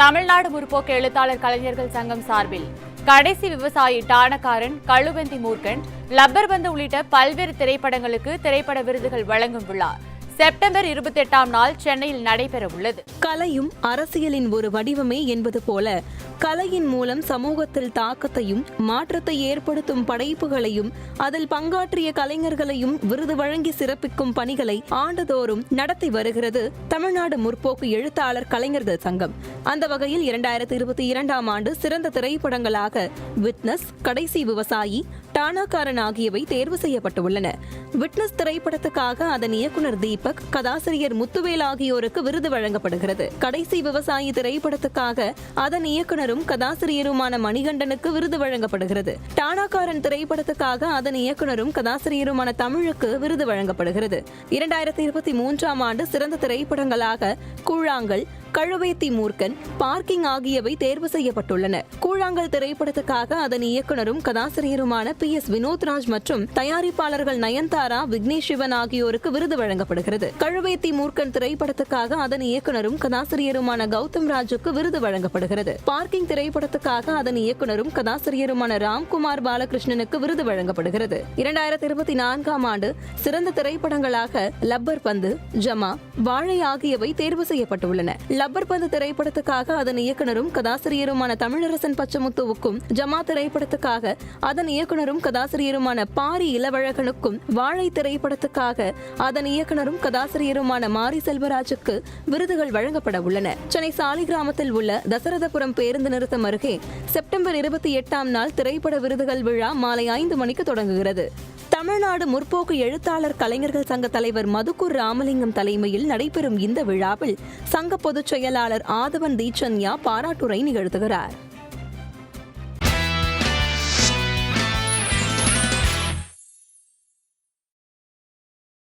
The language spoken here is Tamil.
தமிழ்நாடு முற்போக்கு எழுத்தாளர் கலைஞர்கள் சங்கம் சார்பில் கடைசி விவசாயி டானக்காரன் கழுவந்தி மூர்க்கன் லப்பர் பந்து உள்ளிட்ட பல்வேறு திரைப்படங்களுக்கு திரைப்பட விருதுகள் வழங்கும் விழா. செப்டம்பர் இருபத்தி எட்டாம் நாள் சென்னையில் நடைபெற உள்ளது கலையும் அரசியலின் ஒரு வடிவமே என்பது போல கலையின் மூலம் சமூகத்தில் தாக்கத்தையும் மாற்றத்தை ஏற்படுத்தும் படைப்புகளையும் அதில் பங்காற்றிய கலைஞர்களையும் விருது வழங்கி சிறப்பிக்கும் பணிகளை ஆண்டுதோறும் நடத்தி வருகிறது தமிழ்நாடு முற்போக்கு எழுத்தாளர் கலைஞர்கள் சங்கம். அந்த வகையில் இரண்டாயிரத்தி இருபத்தி இரண்டாம் ஆண்டு சிறந்த திரைப்படங்களாக விட்னஸ் கடைசி விவசாயி டானாக்காரன் ஆகியவை தேர்வு செய்யப்பட்டுள்ளன. விட்னஸ் திரைப்படத்துக்காக அதன் இயக்குனர் தீபக் கதாசிரியர் முத்துவேல் ஆகியோருக்கு விருது வழங்கப்படுகிறது. கடைசி விவசாயி திரைப்படத்துக்காக அதன் இயக்குனரும் கதாசிரியருமான மணிகண்டனுக்கு விருது வழங்கப்படுகிறது. டானாக்காரன் திரைப்படத்துக்காக அதன் இயக்குனரும் கதாசிரியருமான தமிழுக்கு விருது வழங்கப்படுகிறது. இரண்டாயிரத்தி இருபத்தி மூன்றாம் ஆண்டு சிறந்த திரைப்படங்களாக கூழாங்கல் கழுவேத்தி மூர்க்கன் பார்க்கிங் ஆகியவை தேர்வு செய்யப்பட்டுள்ளன. கூழாங்கல் திரைப்படத்துக்காக அதன் இயக்குனரும் கதாசிரியருமான பி. எஸ். வினோத்ராஜ் மற்றும் தயாரிப்பாளர்கள் நயன்தாரா விக்னேஷ் சிவன் ஆகியோருக்கு விருது வழங்கப்படுகிறது. கழுவேத்தி மூர்க்கன் திரைப்படத்துக்காக அதன் இயக்குனரும் கதாசிரியருமான கௌதம் ராஜுக்கு விருது வழங்கப்படுகிறது. பார்க்கிங் திரைப்படத்துக்காக அதன் இயக்குனரும் கதாசிரியருமான ராம்குமார் பாலகிருஷ்ணனுக்கு விருது வழங்கப்படுகிறது. இரண்டாயிரத்தி இருபத்தி நான்காம் ஆண்டு சிறந்த திரைப்படங்களாக லப்பர் பந்து ஜமா வாழை ஆகியவை தேர்வு செய்யப்பட்டுள்ளன. லப்பர் பந்து திரைப்படத்துக்காக அதன் இயக்குனரும் கதாசிரியருமான தமிழரசன் பச்சமுத்துவுக்கும் ஜமா திரைப்படத்துக்காக அதன் இயக்குனரும் கதாசிரியருமான பாரி இளவழகனுக்கும் வாழை திரைப்படத்துக்காக அதன் இயக்குனரும் கதாசிரியருமான மாரி செல்வராஜுக்கு விருதுகள் வழங்கப்பட உள்ளன. சென்னை சாலிகிராமத்தில் உள்ள தசரதபுரம் பேருந்து நிறுத்தம் அருகே செப்டம்பர் இருபத்தி எட்டாம் நாள் திரைப்பட விருதுகள் விழா மாலை ஐந்து மணிக்கு தொடங்குகிறது. தமிழ்நாடு முற்போக்கு எழுத்தாளர் கலைஞர்கள் சங்க தலைவர் மதுக்கூர் ராமலிங்கம் தலைமையில் நடைபெறும் இந்த விழாவில் சங்க பொதுச் செயலாளர் ஆதவன் தீச்சன்யா பாராட்டுரை நிகழ்த்துகிறார்.